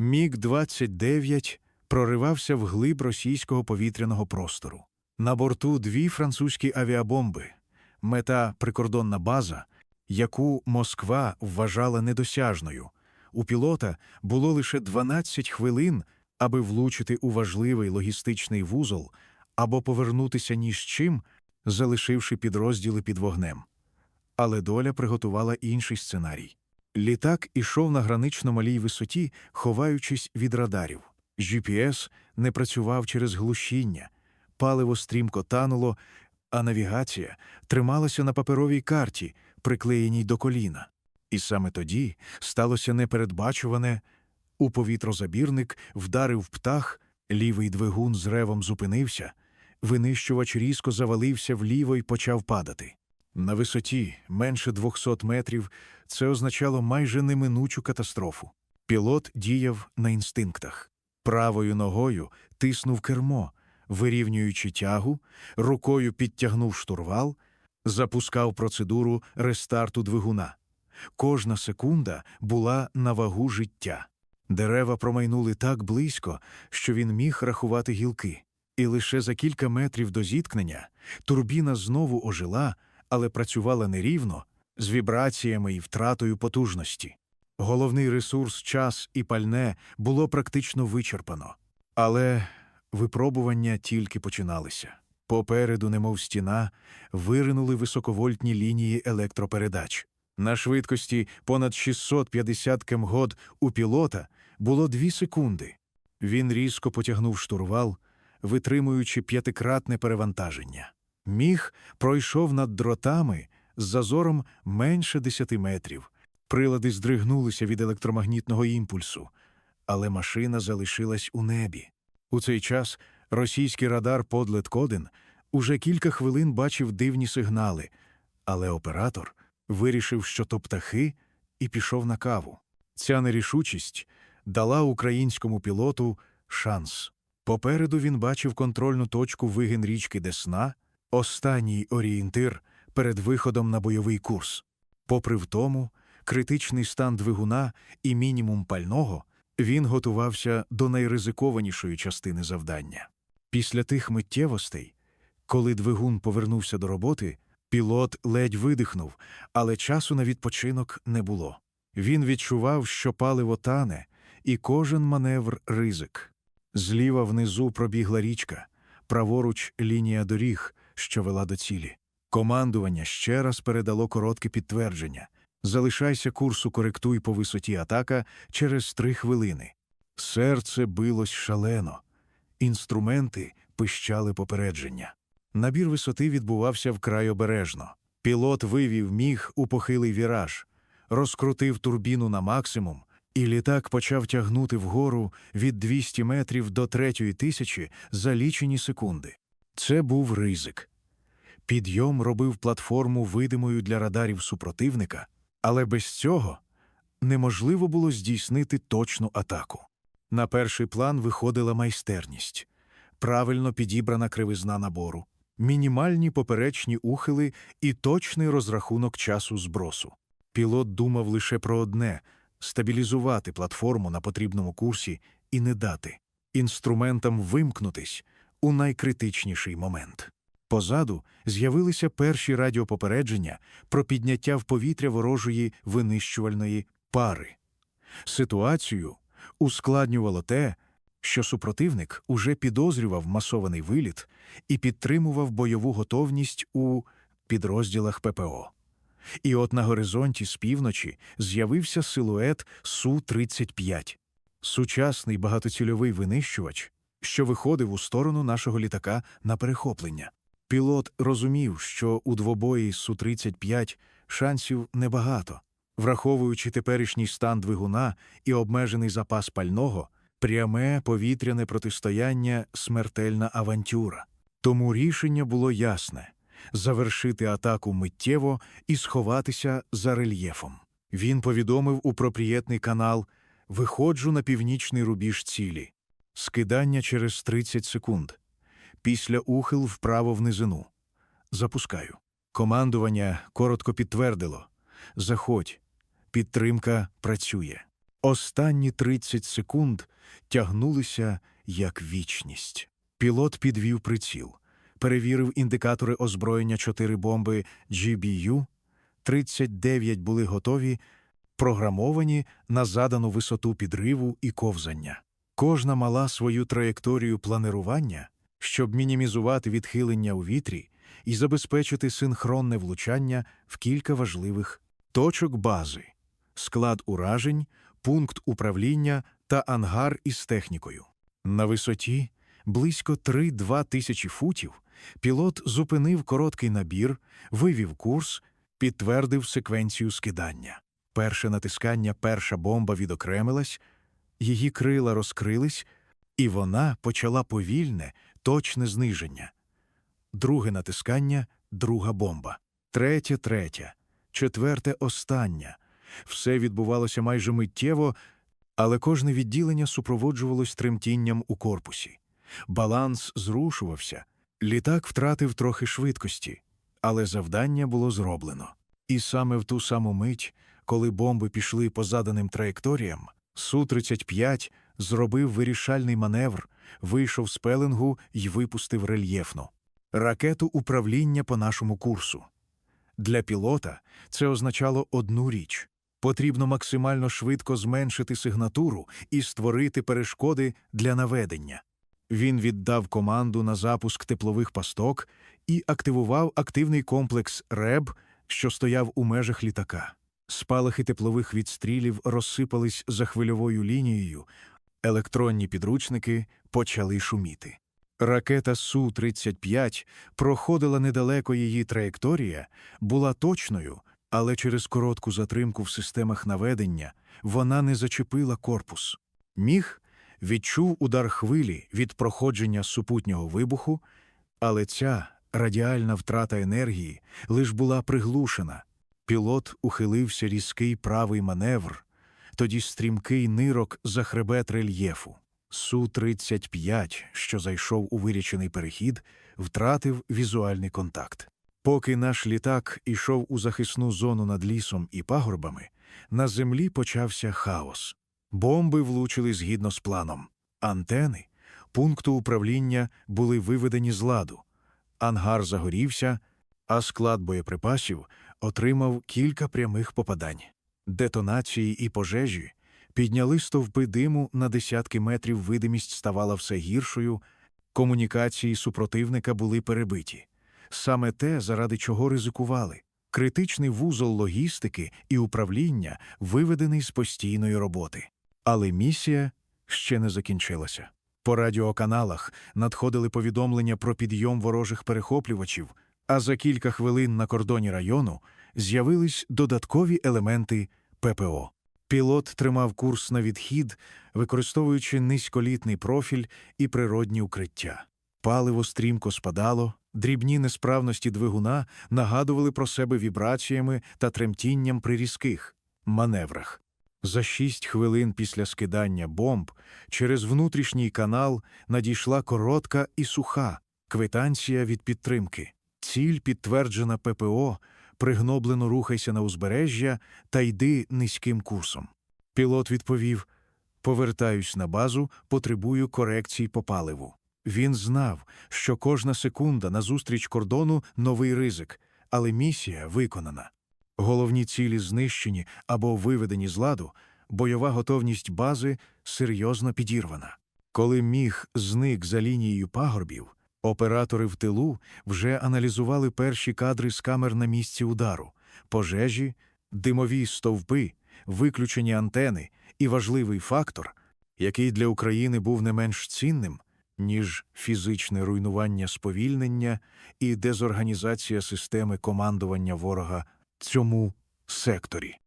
Міг-29 проривався вглиб російського повітряного простору. На борту дві французькі авіабомби, мета прикордонна база, яку Москва вважала недосяжною. У пілота було лише 12 хвилин, аби влучити у важливий логістичний вузол або повернутися ні з чим, залишивши підрозділи під вогнем. Але доля приготувала інший сценарій. Літак ішов на гранично малій висоті, ховаючись від радарів. GPS не працював через глушіння, паливо стрімко тануло, а навігація трималася на паперовій карті, приклеєній до коліна. І саме тоді сталося непередбачуване. У повітрозабірник вдарив птах, лівий двигун з ревом зупинився, винищувач різко завалився вліво і почав падати. На висоті менше 200 метрів це означало майже неминучу катастрофу. Пілот діяв на інстинктах. Правою ногою тиснув кермо, вирівнюючи тягу, рукою підтягнув штурвал, запускав процедуру рестарту двигуна. Кожна секунда була на вагу життя. Дерева промайнули так близько, що він міг рахувати гілки. І лише за кілька метрів до зіткнення турбіна знову ожила, але працювала нерівно, з вібраціями і втратою потужності. Головний ресурс, час і пальне було практично вичерпано. Але випробування тільки починалися. Попереду, немов стіна, виринули високовольтні лінії електропередач. На швидкості понад 650 кмгод у пілота було дві секунди. Він різко потягнув штурвал, витримуючи п'ятикратне перевантаження. Міг пройшов над дротами з зазором менше 10 метрів. Прилади здригнулися від електромагнітного імпульсу, але машина залишилась у небі. У цей час російський радар подлет Коден уже кілька хвилин бачив дивні сигнали, але оператор вирішив, що то птахи, і пішов на каву. Ця нерішучість дала українському пілоту шанс. Попереду він бачив контрольну точку вигин річки Десна, останній орієнтир перед виходом на бойовий курс. Попри втому, критичний стан двигуна і мінімум пального, він готувався до найризикованішої частини завдання. Після тих миттєвостей, коли двигун повернувся до роботи, пілот ледь видихнув, але часу на відпочинок не було. Він відчував, що паливо тане, і кожен маневр ризик. Зліва внизу пробігла річка, праворуч лінія доріг, що вела до цілі. Командування ще раз передало коротке підтвердження залишайся курсу, коректуй по висоті атака через три хвилини. Серце билось шалено, інструменти пищали попередження. Набір висоти відбувався вкрай обережно. Пілот вивів міг у похилий віраж, розкрутив турбіну на максимум, і літак почав тягнути вгору від 200 метрів до третьої тисячі за лічені секунди. Це був ризик. Підйом робив платформу видимою для радарів супротивника, але без цього неможливо було здійснити точну атаку. На перший план виходила майстерність, правильно підібрана кривизна набору, мінімальні поперечні ухили і точний розрахунок часу збросу. Пілот думав лише про одне стабілізувати платформу на потрібному курсі і не дати інструментам вимкнутись у найкритичніший момент. Позаду з'явилися перші радіопопередження про підняття в повітря ворожої винищувальної пари. Ситуацію ускладнювало те, що супротивник уже підозрював масований виліт і підтримував бойову готовність у підрозділах ППО. І от на горизонті з півночі з'явився силует Су-35 сучасний багатоцільовий винищувач, що виходив у сторону нашого літака на перехоплення. Пілот розумів, що у двобої з Су-35 шансів небагато. Враховуючи теперішній стан двигуна і обмежений запас пального, пряме повітряне протистояння смертельна авантюра. Тому рішення було ясне завершити атаку миттєво і сховатися за рельєфом. Він повідомив у проприєтний канал Виходжу на північний рубіж цілі, скидання через 30 секунд. Після ухил вправо в низину. Запускаю. Командування коротко підтвердило Заходь, підтримка працює. Останні 30 секунд тягнулися як вічність. Пілот підвів приціл, перевірив індикатори озброєння 4 бомби GBU, 39 були готові, програмовані на задану висоту підриву і ковзання. Кожна мала свою траєкторію планирування, щоб мінімізувати відхилення у вітрі і забезпечити синхронне влучання в кілька важливих точок бази, склад уражень, пункт управління та ангар із технікою. На висоті близько 3-2 тисячі футів пілот зупинив короткий набір, вивів курс, підтвердив секвенцію скидання. Перше натискання перша бомба відокремилась, її крила розкрились, і вона почала повільне, точне зниження. Друге натискання друга бомба. Третє третя. Четверте остання. Все відбувалося майже миттєво, але кожне відділення супроводжувалось тремтінням у корпусі. Баланс зрушувався, літак втратив трохи швидкості, але завдання було зроблено. І саме в ту саму мить, коли бомби пішли по заданим траєкторіям, Су-35 зробив вирішальний маневр, вийшов з пеленгу і випустив рельєфну ракету управління по нашому курсу. Для пілота це означало одну річ потрібно максимально швидко зменшити сигнатуру і створити перешкоди для наведення. Він віддав команду на запуск теплових пасток і активував активний комплекс РЕБ, що стояв у межах літака. Спалахи теплових відстрілів розсипались за хвильовою лінією, електронні підручники почали шуміти. Ракета Су-35 проходила недалеко її траєкторія, була точною, але через коротку затримку в системах наведення вона не зачепила корпус. Міг відчув удар хвилі від проходження супутнього вибуху, але ця радіальна втрата енергії лиш була приглушена. Пілот ухилився різкий правий маневр, тоді стрімкий нирок за хребет рельєфу. Су-35, що зайшов у вирічений перехід, втратив візуальний контакт. Поки наш літак ішов у захисну зону над лісом і пагорбами, на землі почався хаос. Бомби влучили згідно з планом. Антени пункту управління були виведені з ладу. Ангар загорівся, а склад боєприпасів отримав кілька прямих попадань. Детонації і пожежі підняли стовпи диму на десятки метрів видимість ставала все гіршою, комунікації супротивника були перебиті. Саме те, заради чого ризикували. Критичний вузол логістики і управління виведений з постійної роботи. Але місія ще не закінчилася. По радіоканалах надходили повідомлення про підйом ворожих перехоплювачів, а за кілька хвилин на кордоні району з'явились додаткові елементи ППО. Пілот тримав курс на відхід, використовуючи низьколітний профіль і природні укриття. Паливо стрімко спадало, дрібні несправності двигуна нагадували про себе вібраціями та тремтінням при різких маневрах. За шість хвилин після скидання бомб через внутрішній канал надійшла коротка і суха квитанція від підтримки. Ціль підтверджена ППО, пригноблено рухайся на узбережжя та йди низьким курсом. Пілот відповів Повертаюсь на базу, потребую корекцій по паливу. Він знав, що кожна секунда назустріч кордону новий ризик, але місія виконана. Головні цілі знищені або виведені з ладу, бойова готовність бази серйозно підірвана. Коли міг зник за лінією пагорбів, оператори в тилу вже аналізували перші кадри з камер на місці удару, пожежі, димові стовпи, виключені антени і важливий фактор, який для України був не менш цінним, ніж фізичне руйнування сповільнення і дезорганізація системи командування ворога цьому секторі.